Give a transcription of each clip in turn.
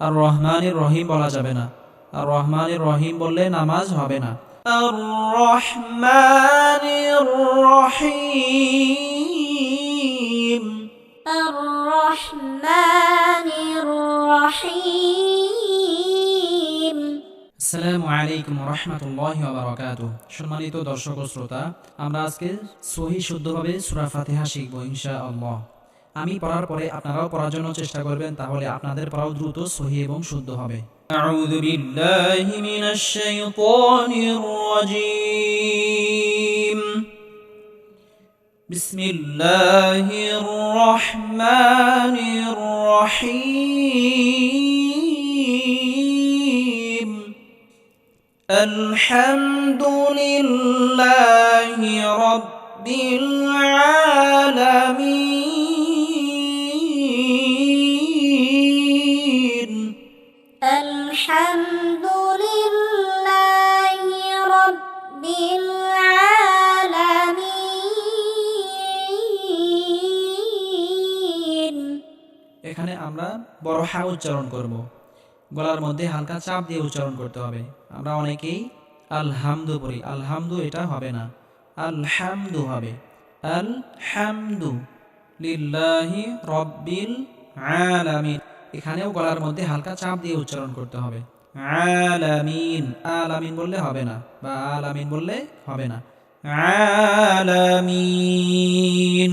আর রহমানের রহিম বলা যাবে না। আর রহমানের রহিম বললে নামাজ হবে না। সম্মানিত দর্শক ও শ্রোতা আমরা আজকে সহি শুদ্ধভাবে সুরাফাতে ফাতিহা ইনশা আল্লাহ আমি পড়ার পরে আপনারাও পড়ার জন্য চেষ্টা করবেন তাহলে আপনাদের পড়াও দ্রুত সহি এবং শুদ্ধ হবে أعوذ بالله من الشيطان الرجيم بسم الله الرحمن الرحيم الحمد لله رب العالمين এখানে আমরা বড় হা উচ্চারণ করব। গলার মধ্যে হালকা চাপ দিয়ে উচ্চারণ করতে হবে। আমরা অনেকেই আলহামদু পড়ি। আলহামদু এটা হবে না। আলহামদু হবে। আলহামদু লিল্লাহি রব্বিল আলামিন। এখানেও গলার মধ্যে হালকা চাপ দিয়ে উচ্চারণ করতে হবে। আলামিন। আলামিন বললে হবে না বা আলামিন বললে হবে না। আলামিন।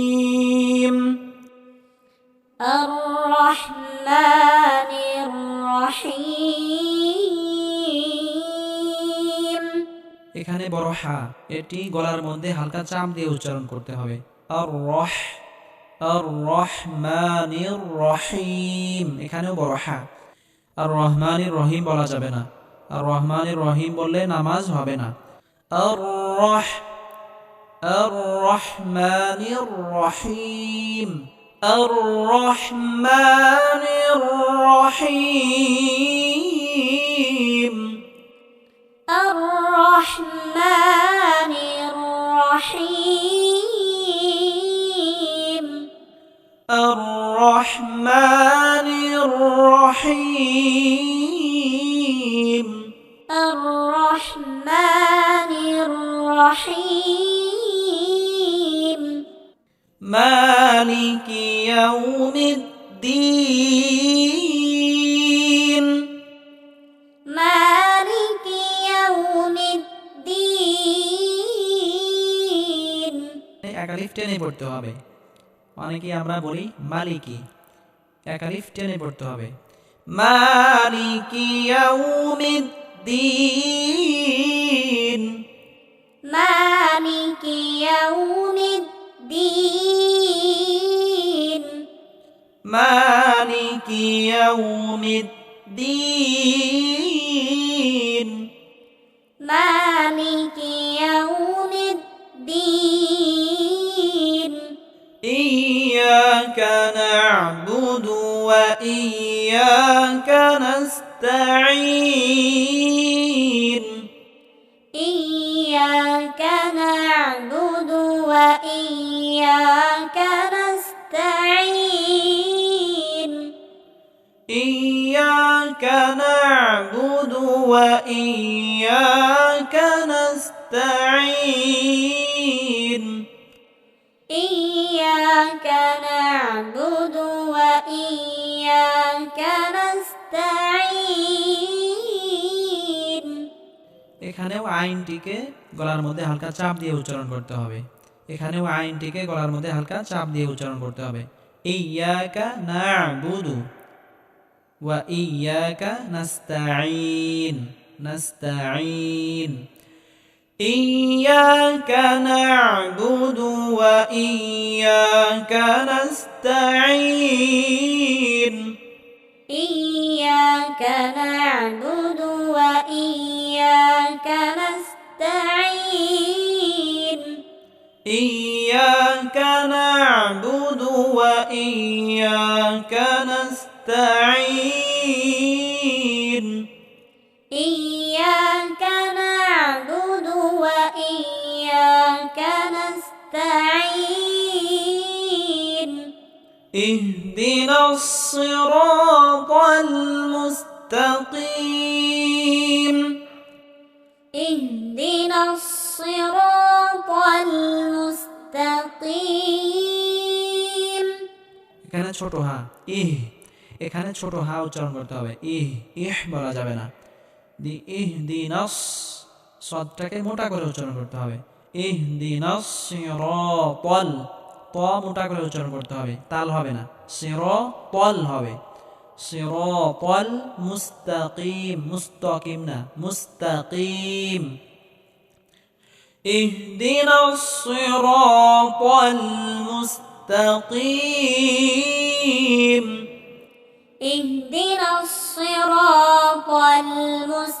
الرحيم الرحمن الرحيم এখানে বড় হা এটি গলার মধ্যে হালকা চাপ দিয়ে উচ্চারণ করতে হবে আর রহ আর রহমানির রহিম এখানেও বড় হা আর রহমানির রহিম বলা যাবে না আর রহমানির রহিম বললে নামাজ হবে না আর রহ الرحمن الرحيم. الرحمن الرحيم. الرحمن الرحيم. الرحمن الرحيم. الرحمن الرحيم. مالك يوم الدين مالك يوم الدين একালিফ টেনে পড়তে হবে অনেকে আমরা বলি মালিকি একালিফ টেনে পড়তে হবে মালিকি ইয়াউমিদ্দিন مالك يوم الدين مالك يوم الدين. مالك يوم الدين. إياك نعبد وإياك نستعين. إياك نعبد وإياك نستعين. إياك نعبد وإياك نستعين. এখানেও আইনটিকে গলার মধ্যে হালকা চাপ দিয়ে উচ্চারণ করতে হবে। এখানেও আইনটিকে গলার মধ্যে হালকা চাপ দিয়ে উচ্চারণ করতে হবে। ইয়াকা না'বুদু wa iyyaka nasta'in. Nasta'in. Iyyaka na'budu wa iyyaka nasta'in. Iyyaka na'budu wa iyyaka nasta'in. Iyyaka na'budu wa iyyaka nasta'in. اهدنا الصراط المستقيم اهدنا الصراط المستقيم এখানে ছোট হা ইহ এখানে ছোট হা উচ্চারণ করতে হবে ইহ ইহ বলা যাবে না দি ইহ দি নস সদটাকে মোটা করে উচ্চারণ করতে হবে ইহ দি নস সিরতল ত মোটা করে উচ্চারণ করতে হবে তাল হবে না সিরতল হবে সিরতল মুস্তাকিম মুস্তাকিম না মুস্তাকিম اهدنا الصراط المستقيم اهدنا الصراط المستقيم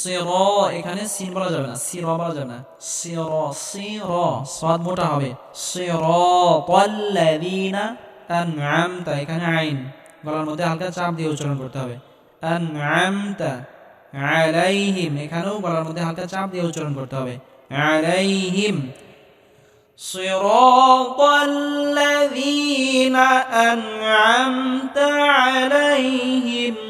সিরা এখানে সিন বলা যাবে না সিরা বলা যাবে না সিরা সিরা সাদ মোটা হবে সিরাতাল্লাযীনা আনআমতা এখানে আইন গলার মধ্যে হালকা চাপ দিয়ে উচ্চারণ করতে হবে আনআমতা আলাইহিম এখানেও গলার মধ্যে হালকা চাপ দিয়ে উচ্চারণ করতে হবে আলাইহিম صراط الذين أنعمت عليهم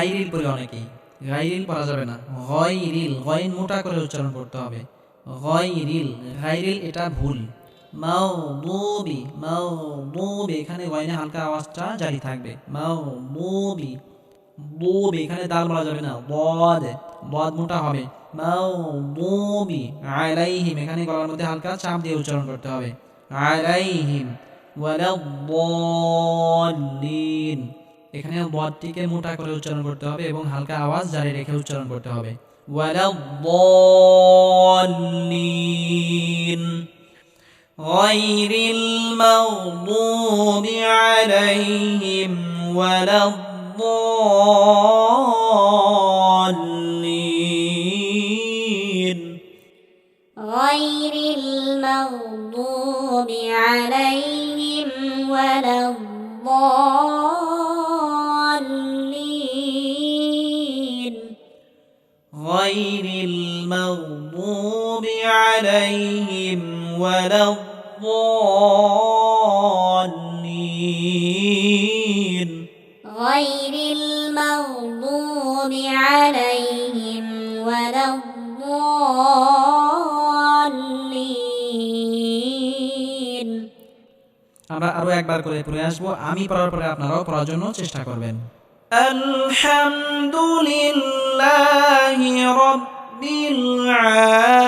গাইরিল বলি অনেকেই। গাইরিল পড়া যাবে না। গয়রিল, গয়ন মোটা করে উচ্চারণ করতে হবে। গয়রিল, গাইরিল এটা ভুল। মাউদুবি মাউদুবি এখানে গয়নে হালকা আওয়াজটা জারি থাকবে। মাউদুবি দুবি এখানে দাল বলা যাবে না। বদ বদ মোটা হবে। মাউদুবি আলাইহিম, এখানে গলার মধ্যে হালকা চাপ দিয়ে উচ্চারণ করতে হবে। আলাইহিম, ওয়ালাদ্দাল্লিন। এখানে বদটিকে মোটা করে উচ্চারণ করতে হবে এবং হালকা আওয়াজ জারি রেখে উচ্চারণ করতে হবে ওয়ালাদ্দাল্লিন غير المغضوب عليهم ولا الضالين غير المغضوب عليهم ولا الضالين ولا الضالين غير المغضوب عليهم ولا الضالين আমরা আরো একবার করে পড়ে আসবো আমি পড়ার পরে আপনারাও পড়ার জন্য চেষ্টা করবেন আলহামদুলিল্লাহি রাব্বিল رب العالمين.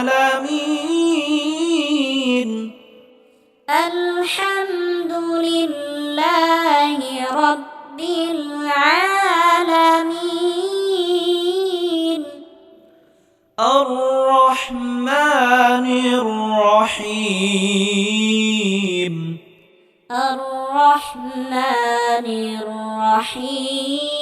الحمد لله رب العالمين. الرحمن الرحيم. الرحمن الرحيم.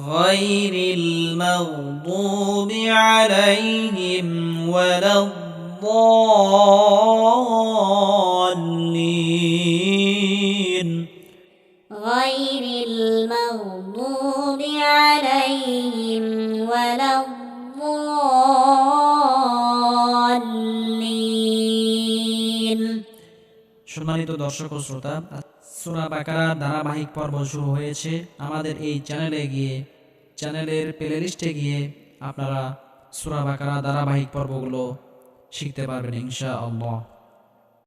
غير المغضوب عليهم ولا الضالين غير المغضوب عليهم ولا الضالين সম্মানিত দর্শক ও শ্রোতা সুরা বাকারা ধারাবাহিক পর্ব শুরু হয়েছে। আমাদের এই চ্যানেলে গিয়ে, চ্যানেলের প্লে লিস্টে গিয়ে আপনারা সুরা বাকারা ধারাবাহিক পর্বগুলো শিখতে পারবেন ইনশা আল্লাহ